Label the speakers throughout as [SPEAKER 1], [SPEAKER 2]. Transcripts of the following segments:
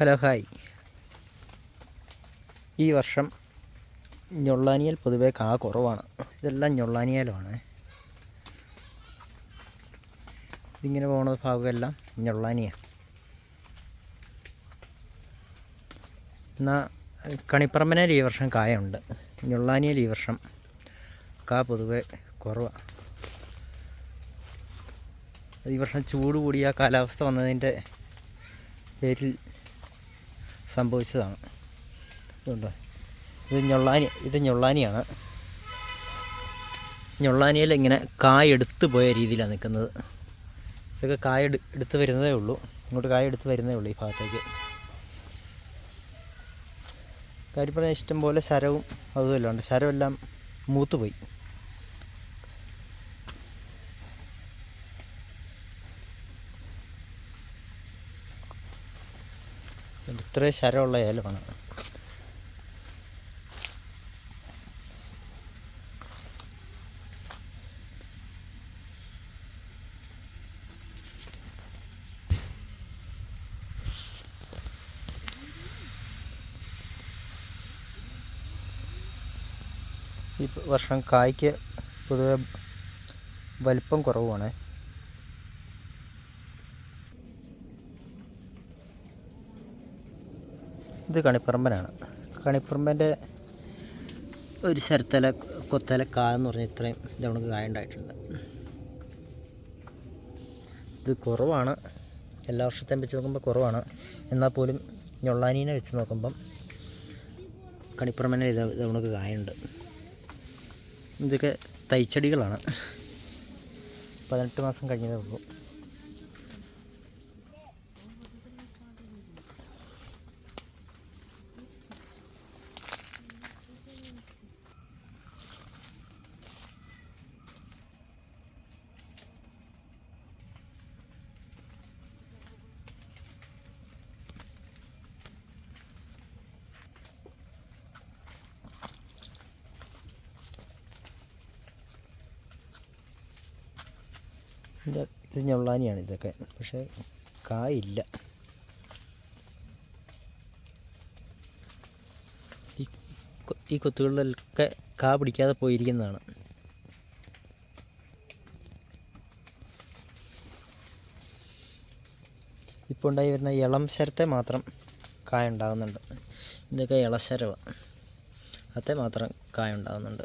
[SPEAKER 1] hello hi ഈ വർഷം ഞൊള്ളാനിയൽ പൊതുവെ കാ കുറവാണ് ഇതെല്ലാം ഞൊള്ളാനിയാലുമാണ് ഇതിങ്ങനെ പോകുന്ന ഭാഗമെല്ലാം ഞൊള്ളാനിയ എന്നാൽ കണിപ്പറമ്പനാൽ ഈ വർഷം കായുണ്ട് ഞൊള്ളാനിയൽ ഈ വർഷം കാ പൊതുവെ കുറവാണ് ഈ വർഷം ചൂട് കൂടിയ കാലാവസ്ഥ വന്നതിൻ്റെ പേരിൽ സംഭവിച്ചതാണ് ഇതുണ്ടോ ഇത് ഞൊള്ളാനി ഇത് ഞൊള്ളാനിയാണ് ഞൊള്ളാനിയിൽ ഇങ്ങനെ കായ എടുത്തു പോയ രീതിയിലാണ് നിൽക്കുന്നത് ഇതൊക്കെ കായ എടുത്ത് വരുന്നതേ ഉള്ളൂ ഇങ്ങോട്ട് കായ എടുത്ത് വരുന്നതേ ഉള്ളൂ ഈ ഭാഗത്തേക്ക് കാര്യപ്പെടാൻ ഇഷ്ടംപോലെ ശരവും അതുമല്ലാണ്ട് ശരമെല്ലാം മൂത്തുപോയി ഇത്രയും ശരമുള്ള ഏലമാണ് ഈ വർഷം കായ്ക്ക് പൊതുവെ വലിപ്പം കുറവുമാണ് ഇത് കണിപ്പറമ്പനാണ് കണിപ്പറമ്പൻ്റെ ഒരു ശരത്തല കൊത്തല കായെന്ന് എന്ന് പറഞ്ഞാൽ ഇത്രയും ഇതവണക്ക് കായുണ്ടായിട്ടുണ്ട് ഇത് കുറവാണ് എല്ലാ വർഷത്തെയും വെച്ച് നോക്കുമ്പോൾ കുറവാണ് എന്നാൽ പോലും ഞൊള്ളാനീനെ വെച്ച് നോക്കുമ്പം കണിപ്പറമ്പനെ ഇതവണക്ക് കായുണ്ട് ഇതൊക്കെ തൈച്ചെടികളാണ് പതിനെട്ട് മാസം കഴിഞ്ഞതേ ഉള്ളൂ ഇതൊക്കെ പക്ഷേ കായില്ല ഈ കൊത്തുകളിലൊക്കെ കാ പിടിക്കാതെ പോയിരിക്കുന്നതാണ് ഇപ്പോൾ ഉണ്ടായി വരുന്ന ഇളം ശരത്തെ മാത്രം കായ ഉണ്ടാകുന്നുണ്ട് ഇതൊക്കെ ഇളശരവ അത്തെ മാത്രം കായ ഉണ്ടാകുന്നുണ്ട്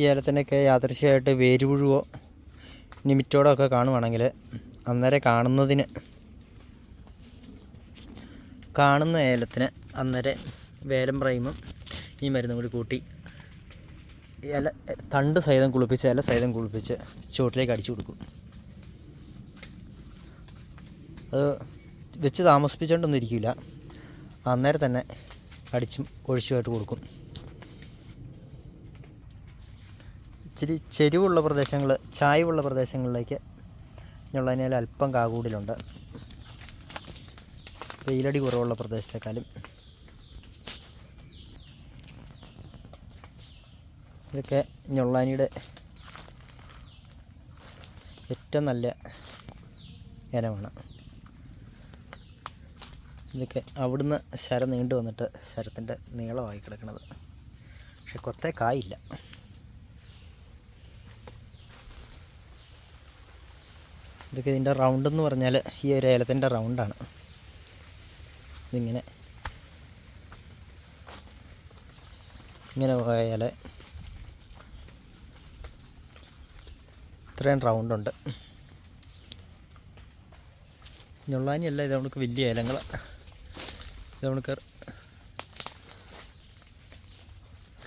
[SPEAKER 1] ഈ ഏലത്തിനൊക്കെ യാദൃശ്യമായിട്ട് വേരുപുഴുവോ നിമിറ്റോടോ ഒക്കെ കാണുവാണെങ്കിൽ അന്നേരം കാണുന്നതിന് കാണുന്ന ഏലത്തിന് അന്നേരം വേലം പ്രൈമും ഈ മരുന്നും കൂടി കൂട്ടി ഇല തണ്ട് സൈതം കുളിപ്പിച്ച് ഇല സൈതം കുളിപ്പിച്ച് ചുവട്ടിലേക്ക് അടിച്ചു കൊടുക്കും അത് വെച്ച് താമസിപ്പിച്ചുകൊണ്ടൊന്നും ഇരിക്കില്ല അന്നേരം തന്നെ അടിച്ചും ഒഴിച്ചുമായിട്ട് കൊടുക്കും ഇച്ചിരി ചെരിവുള്ള പ്രദേശങ്ങൾ ചായവുള്ള പ്രദേശങ്ങളിലേക്ക് ഞുള്ളതിനാൽ അല്പം കാകൂടിലുണ്ട് വെയിലടി കുറവുള്ള പ്രദേശത്തെക്കാളും ഇതൊക്കെ ഞൊള്ളാനിയുടെ ഏറ്റവും നല്ല ഇനമാണ് ഇതൊക്കെ അവിടുന്ന് ശര നീണ്ടു വന്നിട്ട് ശരത്തിൻ്റെ നീളമായി കിടക്കുന്നത് പക്ഷെ കൊത്തേ കായില്ല ഇതൊക്കെ ഇതിൻ്റെ റൗണ്ട് എന്ന് പറഞ്ഞാൽ ഈ ഒരു ഏലത്തിൻ്റെ റൗണ്ടാണ് ഇതിങ്ങനെ ഇങ്ങനെ പോയാൽ ഇത്രയും റൗണ്ടുണ്ട് ഞൊള്ളാനിയല്ല ഇത് നമുക്ക് വലിയ ഏലങ്ങൾ ഇത് നമുക്ക്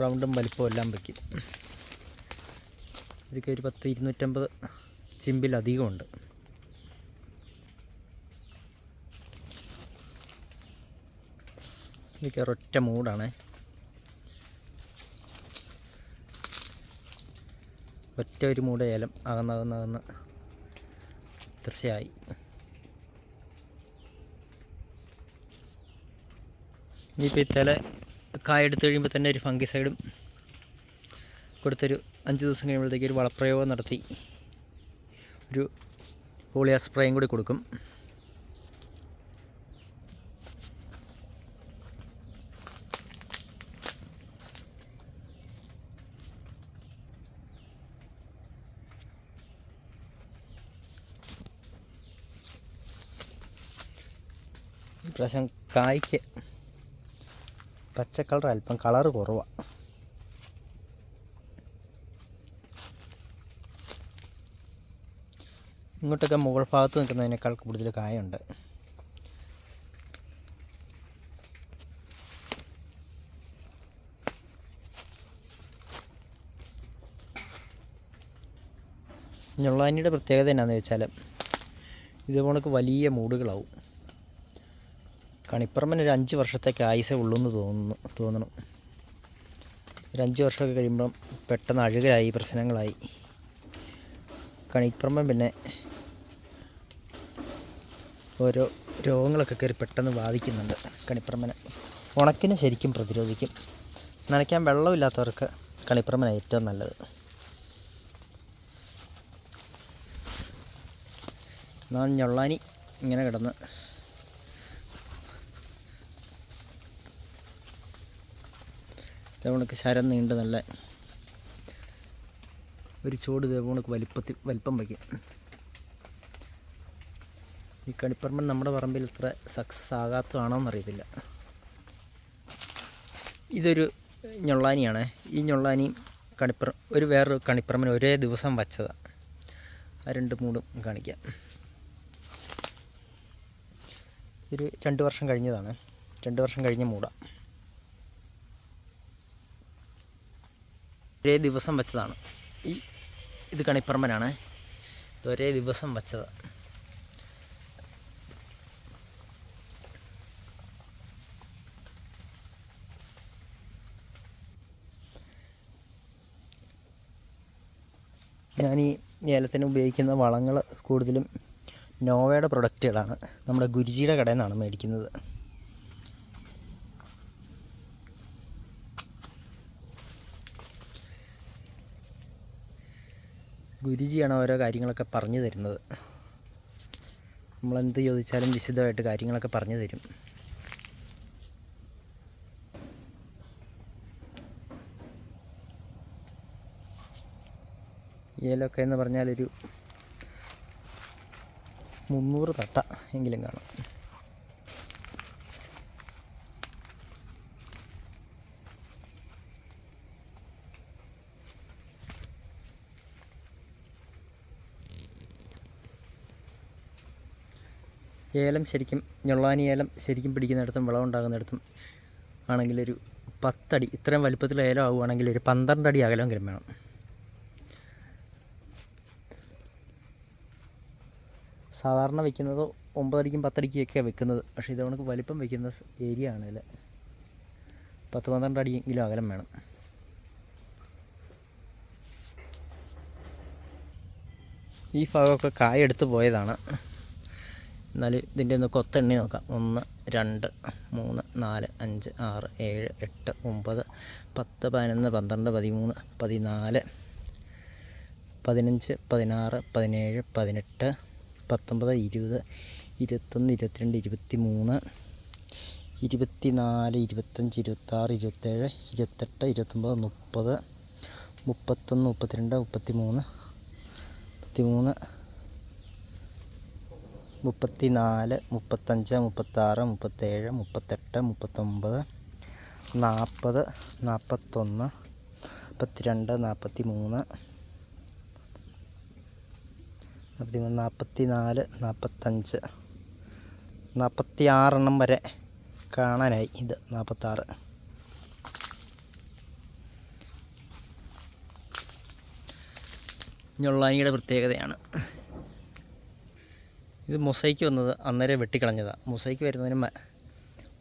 [SPEAKER 1] റൗണ്ടും വലിപ്പവും എല്ലാം വയ്ക്കും ഇതൊക്കെ ഒരു പത്ത് ഇരുന്നൂറ്റമ്പത് ചിമ്പിലധികമുണ്ട് ഇതൊക്കെ ഒരൊറ്റ മൂടാണ് ഒറ്റ ഒരു മൂട് ഏലം അകന്നകന്നകന്ന് തീർച്ചയായി ഇനിയിപ്പോൾ ഇത്തല കായ എടുത്തു കഴിയുമ്പോൾ തന്നെ ഒരു ഫംഗി സൈഡും കൊടുത്തൊരു അഞ്ച് ദിവസം കഴിയുമ്പോഴത്തേക്ക് ഒരു വളപ്രയോഗം നടത്തി ഒരു പോളിയാ സ്പ്രേയും കൂടി കൊടുക്കും പ്രാവശ്യം കായ്ക്ക് പച്ച കളർ അല്പം കളർ കുറവാണ് ഇങ്ങോട്ടൊക്കെ മുകൾ ഭാഗത്ത് നിൽക്കുന്നതിനേക്കാൾ കൂടുതൽ കായുണ്ട് ഞൊള്ളാനിയുടെ പ്രത്യേകത എന്നാന്ന് വെച്ചാൽ ഇത് വലിയ മൂടുകളാവും കണിപ്പറമ്പൻ ഒരു അഞ്ച് വർഷത്തേക്ക് ആയുസേ ഉള്ളൂ എന്ന് തോന്നുന്നു തോന്നണം ഒരു അഞ്ച് വർഷമൊക്കെ കഴിയുമ്പം പെട്ടെന്ന് അഴുകലായി പ്രശ്നങ്ങളായി കണിപ്പറമ്പൻ പിന്നെ ഓരോ രോഗങ്ങളൊക്കെ കയറി പെട്ടെന്ന് ബാധിക്കുന്നുണ്ട് കണിപ്പറമ്പനെ ഉണക്കിനെ ശരിക്കും പ്രതിരോധിക്കും നനയ്ക്കാൻ വെള്ളമില്ലാത്തവർക്ക് കണിപ്പറമ്പന ഏറ്റവും നല്ലത് എന്നാൽ ഞൊള്ളാനി ഇങ്ങനെ കിടന്ന് ഇതേപോണക്ക് ശരം നീണ്ട് നല്ല ഒരു ചൂട് ഇതേപോണക്ക് വലിപ്പത്തിൽ വലിപ്പം വയ്ക്കും ഈ കണിപ്പറമ്പൻ നമ്മുടെ പറമ്പിൽ ഇത്ര സക്സസ് ആകാത്തതാണോ എന്നറിയത്തില്ല ഇതൊരു ഞൊള്ളാനിയാണ് ഈ ഞൊള്ളാനിയും കണിപ്പറ ഒരു വേറൊരു കണിപ്പറമ്പൻ ഒരേ ദിവസം വച്ചതാണ് ആ രണ്ട് മൂടും കാണിക്കാം ഒരു രണ്ട് വർഷം കഴിഞ്ഞതാണ് രണ്ട് വർഷം കഴിഞ്ഞ മൂടാം ഒരേ ദിവസം വെച്ചതാണ് ഈ ഇത് കണിപ്പറമ്പനാണ് ഒരേ ദിവസം വെച്ചത് ഞാൻ ഈ ഏലത്തിന് ഉപയോഗിക്കുന്ന വളങ്ങൾ കൂടുതലും നോവയുടെ പ്രൊഡക്റ്റുകളാണ് നമ്മുടെ ഗുരുജിയുടെ കടയിൽ നിന്നാണ് മേടിക്കുന്നത് ഗുരുജിയാണ് ഓരോ കാര്യങ്ങളൊക്കെ പറഞ്ഞു തരുന്നത് നമ്മളെന്ത് ചോദിച്ചാലും വിശദമായിട്ട് കാര്യങ്ങളൊക്കെ പറഞ്ഞു തരും ഏലൊക്കെ എന്ന് പറഞ്ഞാലൊരു മുന്നൂറ് തട്ട എങ്കിലും കാണും ഏലം ശരിക്കും ഞൊള്ളാനി ഏലം ശരിക്കും പിടിക്കുന്നിടത്തും വിളവുണ്ടാകുന്നിടത്തും ആണെങ്കിൽ ഒരു പത്തടി ഇത്രയും വലുപ്പത്തിൽ ഏലം ആവുകയാണെങ്കിൽ ഒരു പന്ത്രണ്ട് അടി അകലമെങ്കിലും വേണം സാധാരണ വെക്കുന്നത് ഒമ്പതടിക്കും പത്തടിക്കൊക്കെയാണ് വെക്കുന്നത് പക്ഷേ ഇതവണ വലിപ്പം വെക്കുന്ന ഏരിയ ആണ് ഇതിൽ പത്ത് പന്ത്രണ്ട് അടിയെങ്കിലും അകലം വേണം ഈ ഭാഗമൊക്കെ കായ എടുത്തു പോയതാണ് എന്നാൽ ഇതിൻ്റെ ഒന്ന് കൊത്തെണ്ണി നോക്കാം ഒന്ന് രണ്ട് മൂന്ന് നാല് അഞ്ച് ആറ് ഏഴ് എട്ട് ഒമ്പത് പത്ത് പതിനൊന്ന് പന്ത്രണ്ട് പതിമൂന്ന് പതിനാല് പതിനഞ്ച് പതിനാറ് പതിനേഴ് പതിനെട്ട് പത്തൊമ്പത് ഇരുപത് ഇരുപത്തൊന്ന് ഇരുപത്തിരണ്ട് ഇരുപത്തി മൂന്ന് ഇരുപത്തി നാല് ഇരുപത്തഞ്ച് ഇരുപത്താറ് ഇരുപത്തേഴ് ഇരുപത്തെട്ട് ഇരുപത്തൊമ്പത് മുപ്പത് മുപ്പത്തൊന്ന് മുപ്പത്തിരണ്ട് മുപ്പത്തി മൂന്ന് മുപ്പത്തി മൂന്ന് മുപ്പത്തി നാല് മുപ്പത്തഞ്ച് മുപ്പത്താറ് മുപ്പത്തേഴ് മുപ്പത്തെട്ട് മുപ്പത്തൊമ്പത് നാൽപ്പത് നാൽപ്പത്തൊന്ന് നാൽപ്പത്തിരണ്ട് നാൽപ്പത്തി മൂന്ന് നാൽപ്പത്തി മൂന്ന് നാൽപ്പത്തി നാല് നാൽപ്പത്തഞ്ച് നാൽപ്പത്തി ആറെണ്ണം വരെ കാണാനായി ഇത് നാൽപ്പത്താറ് ഞൊള്ളാനിയുടെ പ്രത്യേകതയാണ് ഇത് മൊസൈക്ക് വന്നത് അന്നേരം വെട്ടിക്കളഞ്ഞതാണ് മൊസൈക്ക് വരുന്നതിന്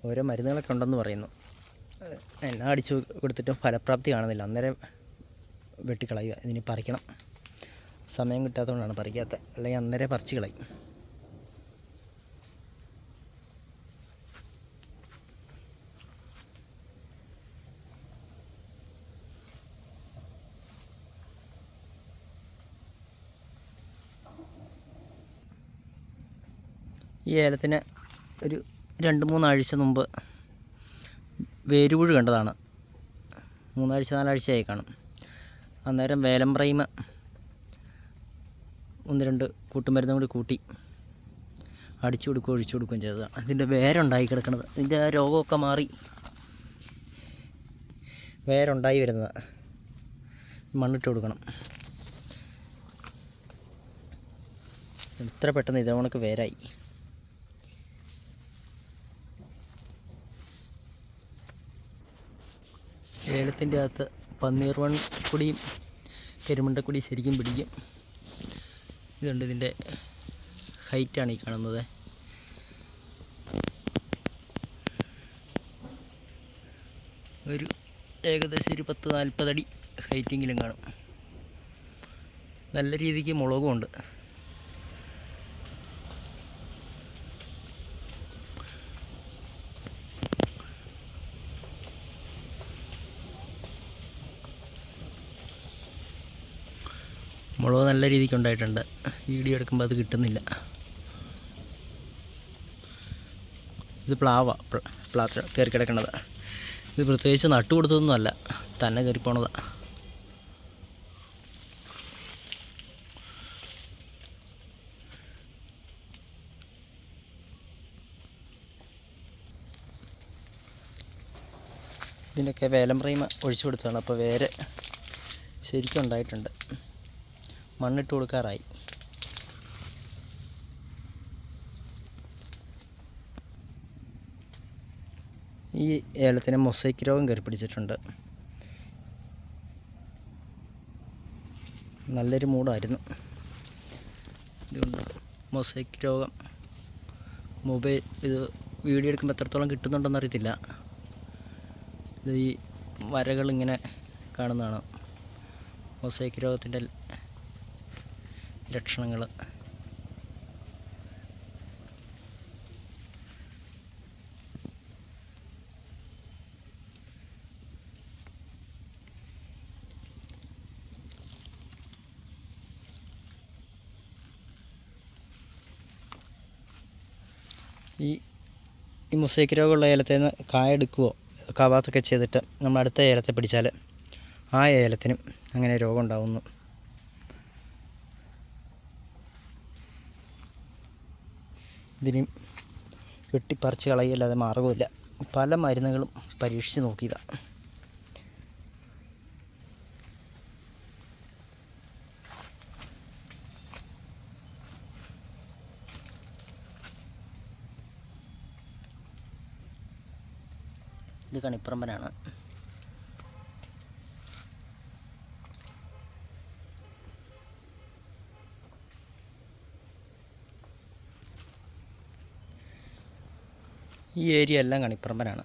[SPEAKER 1] ഓരോ മരുന്നുകളൊക്കെ ഉണ്ടെന്ന് പറയുന്നു എല്ലാം അടിച്ചു കൊടുത്തിട്ടും ഫലപ്രാപ്തി കാണുന്നില്ല അന്നേരം വെട്ടിക്കളയുക ഇതിന് പറിക്കണം സമയം കിട്ടാത്തതുകൊണ്ടാണ് പറിക്കാത്തത് അല്ലെങ്കിൽ അന്നേരം പറിച്ച് കളയും ഈ ഏലത്തിന് ഒരു രണ്ട് മൂന്നാഴ്ച മുമ്പ് വേരുപുഴു കണ്ടതാണ് മൂന്നാഴ്ച ആയി കാണും അന്നേരം വേലംപ്രൈമ ഒന്ന് രണ്ട് കൂട്ടുമരുന്നും കൂടി കൂട്ടി അടിച്ചു കൊടുക്കുകയും ഒഴിച്ചു കൊടുക്കുകയും ചെയ്തതാണ് അതിൻ്റെ വേരുണ്ടായി കിടക്കുന്നത് ഇതിൻ്റെ ആ രോഗമൊക്കെ മാറി വേരുണ്ടായി വരുന്നതാണ് മണ്ണിട്ട് കൊടുക്കണം ഇത്ര പെട്ടെന്ന് ഇതവണക്ക് വേരായി ഏലത്തിൻ്റെ അകത്ത് പന്നീർ വൺ കുടിയും കരിമുണ്ടക്കുടി ശരിക്കും പിടിക്കും ഇതുകൊണ്ട് ഇതിൻ്റെ ഹൈറ്റാണ് ഈ കാണുന്നത് ഒരു ഏകദേശം ഒരു പത്ത് നാൽപ്പതടി ഹൈറ്റെങ്കിലും കാണും നല്ല രീതിക്ക് മുളകുമുണ്ട് സംഭവം നല്ല രീതിക്ക് ഉണ്ടായിട്ടുണ്ട് വീഡിയോ എടുക്കുമ്പോൾ അത് കിട്ടുന്നില്ല ഇത് പ്ലാവ പ്ലാത്ര കയറി കിടക്കണത് ഇത് പ്രത്യേകിച്ച് നട്ടു കൊടുത്തതൊന്നുമല്ല തന്നെ കയറിപ്പോണതാണ് ഇതിനൊക്കെ ഇതിൻ്റെയൊക്കെ വേലം പ്രൈമ ഒഴിച്ചു കൊടുത്തതാണ് അപ്പോൾ വേര് ശരിക്കും ഉണ്ടായിട്ടുണ്ട് മണ്ണിട്ട് കൊടുക്കാറായി ഈ ഏലത്തിന് മൊസൈക്ക് രോഗം കയറി പിടിച്ചിട്ടുണ്ട് നല്ലൊരു മൂടായിരുന്നു ഇതുകൊണ്ട് മൊസൈക്ക് രോഗം മൊബൈൽ ഇത് വീഡിയോ എടുക്കുമ്പോൾ എത്രത്തോളം കിട്ടുന്നുണ്ടെന്ന് അറിയത്തില്ല ഇത് ഈ വരകൾ ഇങ്ങനെ കാണുന്നതാണ് മൊസൈക്ക് രോഗത്തിൻ്റെ ലക്ഷണങ്ങൾ ഈ ഈ മുസൈക്ക് രോഗമുള്ള ഏലത്തിൽ നിന്ന് കായ എടുക്കുവോ കവാത്തൊക്കെ ചെയ്തിട്ട് നമ്മൾ അടുത്ത ഏലത്തെ പിടിച്ചാൽ ആ ഏലത്തിനും അങ്ങനെ രോഗം ഉണ്ടാവുന്നു ഇതിനെയും വെട്ടിപ്പറിച്ച് കളയല്ലാതെ മാർഗമില്ല പല മരുന്നുകളും പരീക്ഷിച്ച് നോക്കിയതാണ് ഇത് കണിപ്പറമ്പനാണ് ഈ ഏരിയ എല്ലാം കണിപ്പറമ്പനാണ്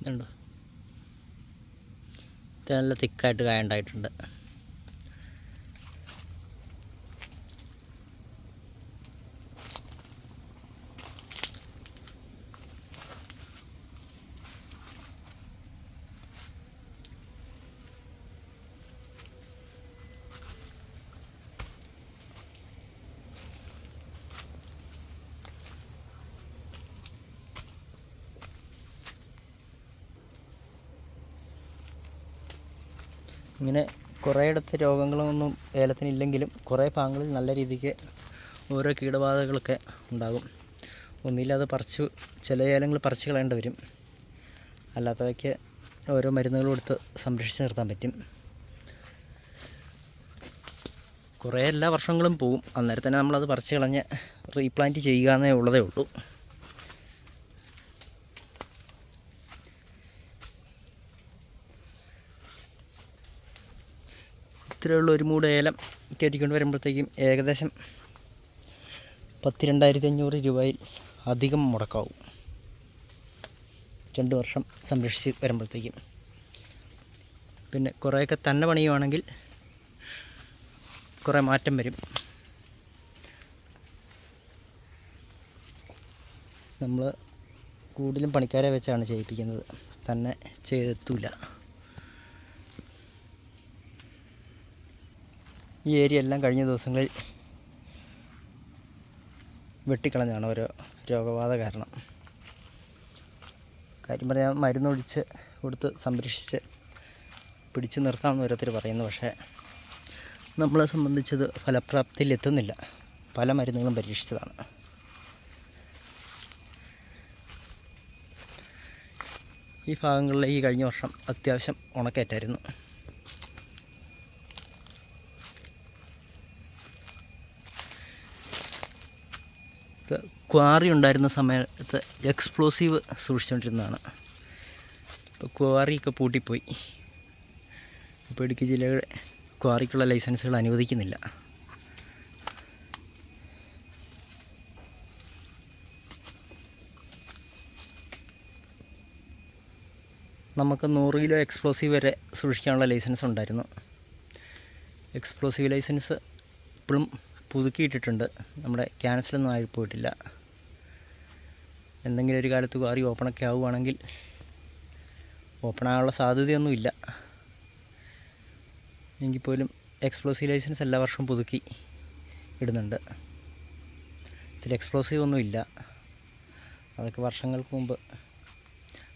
[SPEAKER 1] ഇതുണ്ട് നല്ല തിക്കായിട്ട് കായ ഉണ്ടായിട്ടുണ്ട് ഇങ്ങനെ കുറേയിടത്ത് രോഗങ്ങളൊന്നും ഏലത്തിനില്ലെങ്കിലും കുറേ ഭാഗങ്ങളിൽ നല്ല രീതിക്ക് ഓരോ കീടബാധകളൊക്കെ ഉണ്ടാകും ഒന്നില്ലാതെ പറിച്ച് ചില ഏലങ്ങൾ പറിച്ച് കളയേണ്ടി വരും അല്ലാത്തവയ്ക്ക് ഓരോ മരുന്നുകൾ കൊടുത്ത് സംരക്ഷിച്ച് നിർത്താൻ പറ്റും കുറേ എല്ലാ വർഷങ്ങളും പോവും അന്നേരം തന്നെ നമ്മളത് പറിച്ച് കളഞ്ഞ് റീപ്ലാന്റ് ചെയ്യുക എന്നേ ഉള്ളതേ ഉള്ളൂ ഇത്രയുള്ള ഒരു മൂട് ഏലം കയറ്റിക്കൊണ്ട് വരുമ്പോഴത്തേക്കും ഏകദേശം പത്ത് രണ്ടായിരത്തി അഞ്ഞൂറ് രൂപയിൽ അധികം മുടക്കാവും രണ്ട് വർഷം സംരക്ഷിച്ച് വരുമ്പോഴത്തേക്കും പിന്നെ കുറേയൊക്കെ തന്നെ പണിയുവാണെങ്കിൽ കുറേ മാറ്റം വരും നമ്മൾ കൂടുതലും പണിക്കാരെ വെച്ചാണ് ചെയ്യിപ്പിക്കുന്നത് തന്നെ ചെയ്തെത്തൂല ഈ ഏരിയ എല്ലാം കഴിഞ്ഞ ദിവസങ്ങളിൽ വെട്ടിക്കളഞ്ഞാണ് ഓരോ രോഗബാധ കാരണം കാര്യം പറഞ്ഞാൽ മരുന്നൊഴിച്ച് കൊടുത്ത് സംരക്ഷിച്ച് പിടിച്ചു നിർത്താമെന്ന് ഓരോരുത്തർ പറയുന്നു പക്ഷേ നമ്മളെ സംബന്ധിച്ചത് ഫലപ്രാപ്തിയിൽ എത്തുന്നില്ല പല മരുന്നുകളും പരീക്ഷിച്ചതാണ് ഈ ഭാഗങ്ങളിൽ ഈ കഴിഞ്ഞ വർഷം അത്യാവശ്യം ഉണക്കേറ്റായിരുന്നു ക്വാറി ഉണ്ടായിരുന്ന സമയത്ത് എക്സ്പ്ലോസീവ് സൂക്ഷിച്ചുകൊണ്ടിരുന്നതാണ് ഇപ്പോൾ ക്വാറിയൊക്കെ പൂട്ടിപ്പോയി ഇപ്പോൾ ഇടുക്കി ജില്ലയുടെ ക്വാറിക്കുള്ള ലൈസൻസുകൾ അനുവദിക്കുന്നില്ല നമുക്ക് നൂറ് കിലോ എക്സ്പ്ലോസീവ് വരെ സൂക്ഷിക്കാനുള്ള ലൈസൻസ് ഉണ്ടായിരുന്നു എക്സ്പ്ലോസീവ് ലൈസൻസ് ഇപ്പോഴും പുതുക്കിയിട്ടിട്ടുണ്ട് നമ്മുടെ ക്യാൻസലൊന്നും ആയി പോയിട്ടില്ല എന്തെങ്കിലും ഒരു കാലത്ത് കാറി ഓപ്പണൊക്കെ ആവുകയാണെങ്കിൽ ഓപ്പണാകാനുള്ള സാധ്യതയൊന്നുമില്ല എങ്കിൽ പോലും എക്സ്പ്ലോസീവ് ലൈസൻസ് എല്ലാ വർഷവും പുതുക്കി ഇടുന്നുണ്ട് ഇതിൽ എക്സ്പ്ലോസീവ് ഒന്നുമില്ല അതൊക്കെ വർഷങ്ങൾക്ക് മുമ്പ്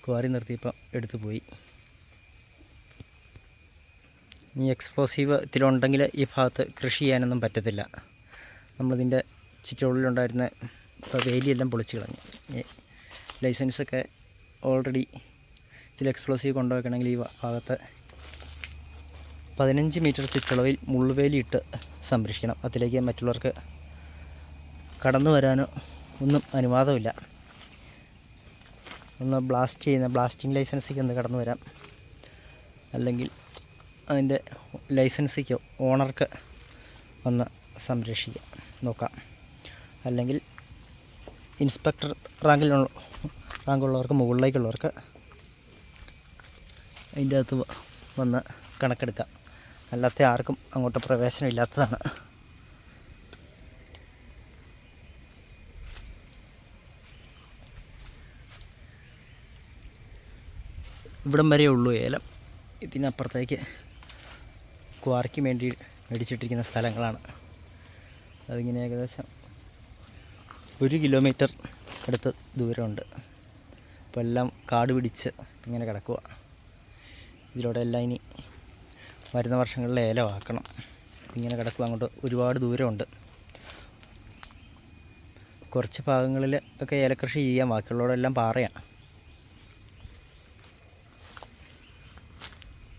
[SPEAKER 1] ക്വാറി നിർത്തിയപ്പോൾ എടുത്തു പോയി ഈ എക്സ്പ്ലോസീവ് ഇതിലുണ്ടെങ്കിൽ ഈ ഭാഗത്ത് കൃഷി ചെയ്യാനൊന്നും പറ്റത്തില്ല നമ്മളിതിൻ്റെ ചുറ്റുള്ളിലുണ്ടായിരുന്ന ഇപ്പോൾ വേലിയെല്ലാം പൊളിച്ച് കളഞ്ഞു ലൈസൻസൊക്കെ ഓൾറെഡി ചില എക്സ്പ്ലോസീവ് കൊണ്ടുവയ്ക്കണമെങ്കിൽ ഈ ഭാഗത്ത് പതിനഞ്ച് മീറ്റർ ചുറ്റളവിൽ മുള്ളുവേലിയിട്ട് സംരക്ഷിക്കണം അതിലേക്ക് മറ്റുള്ളവർക്ക് കടന്നു വരാനോ ഒന്നും അനുവാദമില്ല ഒന്ന് ബ്ലാസ്റ്റ് ചെയ്യുന്ന ബ്ലാസ്റ്റിംഗ് ലൈസൻസിക്ക് ഒന്ന് കടന്നു വരാം അല്ലെങ്കിൽ അതിൻ്റെ ലൈസൻസിക്കോ ഓണർക്ക് ഒന്ന് സംരക്ഷിക്കാം നോക്കാം അല്ലെങ്കിൽ ഇൻസ്പെക്ടർ റാങ്കിലുള്ള റാങ്കുള്ളവർക്ക് മുകളിലേക്കുള്ളവർക്ക് അതിൻ്റെ അകത്ത് വന്ന് കണക്കെടുക്കാം അല്ലാത്ത ആർക്കും അങ്ങോട്ട് പ്രവേശനം ഇല്ലാത്തതാണ് ഇവിടം വരെ ഉള്ളൂ ഏലം ഇതിനപ്പുറത്തേക്ക് ക്വാറിക്ക് വേണ്ടി മേടിച്ചിട്ടിരിക്കുന്ന സ്ഥലങ്ങളാണ് അതിങ്ങനെ ഏകദേശം ഒരു കിലോമീറ്റർ അടുത്ത് ദൂരമുണ്ട് അപ്പോൾ എല്ലാം കാട് പിടിച്ച് ഇങ്ങനെ കിടക്കുക ഇതിലൂടെ എല്ലാം ഇനി വരുന്ന വർഷങ്ങളിൽ ഏലമാക്കണം ഇങ്ങനെ കിടക്കുക അങ്ങോട്ട് ഒരുപാട് ദൂരമുണ്ട് കുറച്ച് ഭാഗങ്ങളിൽ ഒക്കെ ഏലക്കൃഷി ചെയ്യാം ബാക്കിയുള്ളവരെല്ലാം പാറയാണ്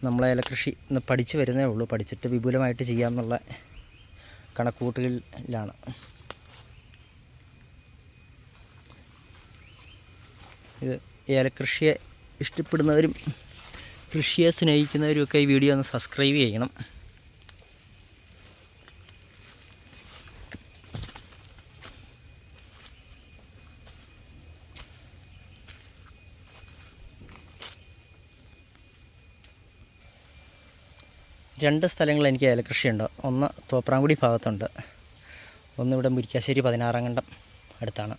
[SPEAKER 1] നമ്മൾ ഏലക്കൃഷി പഠിച്ചു വരുന്നേ ഉള്ളൂ പഠിച്ചിട്ട് വിപുലമായിട്ട് ചെയ്യാമെന്നുള്ള കണക്കൂട്ടലിലാണ് ഇത് ഏലക്കൃഷിയെ ഇഷ്ടപ്പെടുന്നവരും കൃഷിയെ ഒക്കെ ഈ വീഡിയോ ഒന്ന് സബ്സ്ക്രൈബ് ചെയ്യണം രണ്ട് സ്ഥലങ്ങളിൽ എനിക്ക് ഏലകൃഷിയുണ്ട് ഒന്ന് തോപ്രാങ്കുടി ഭാഗത്തുണ്ട് ഒന്നിവിടെ മുരിക്കാശ്ശേരി പതിനാറാം കണ്ടം അടുത്താണ്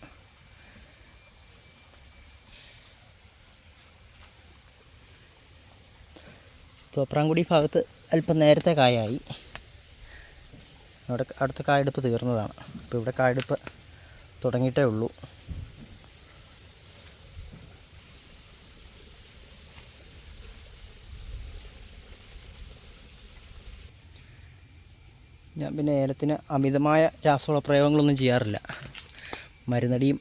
[SPEAKER 1] തോപ്രാങ്കുടി ഭാഗത്ത് അല്പം നേരത്തെ കായായി അവിടെ അടുത്ത കായെടുപ്പ് തീർന്നതാണ് അപ്പോൾ ഇവിടെ കായെടുപ്പ് തുടങ്ങിയിട്ടേ ഉള്ളൂ പിന്നെ ഏലത്തിന് അമിതമായ രാസവള പ്രയോഗങ്ങളൊന്നും ചെയ്യാറില്ല മരുന്നടിയും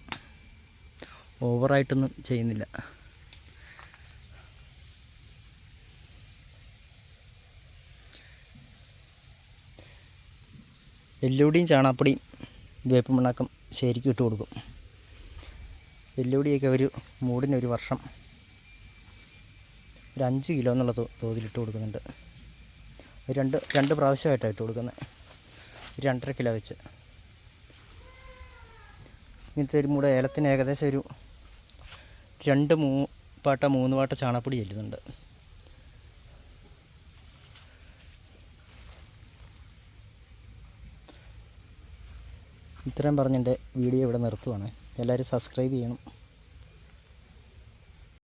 [SPEAKER 1] ഓവറായിട്ടൊന്നും ചെയ്യുന്നില്ല എല്ലുപൊടിയും ചാണാപ്പൊടിയും വേപ്പം ശരിക്കും ഇട്ട് കൊടുക്കും എല്ലുപൊടിയൊക്കെ ഒരു മൂടിന് ഒരു വർഷം ഒരു അഞ്ച് കിലോ എന്നുള്ള തോതിലിട്ട് കൊടുക്കുന്നുണ്ട് രണ്ട് രണ്ട് പ്രാവശ്യമായിട്ടാണ് ഇട്ട് കൊടുക്കുന്നത് ഒരു രണ്ടര കിലോ വെച്ച് ഇങ്ങനത്തെ ഒരു മൂട ഏലത്തിന് ഏകദേശം ഒരു രണ്ട് മൂ പാട്ട മൂന്ന് പാട്ട ചാണപ്പൊടി ചെല്ലുന്നുണ്ട് ഇത്രയും പറഞ്ഞെൻ്റെ വീഡിയോ ഇവിടെ നിർത്തുവാണ് എല്ലാവരും സബ്സ്ക്രൈബ് ചെയ്യണം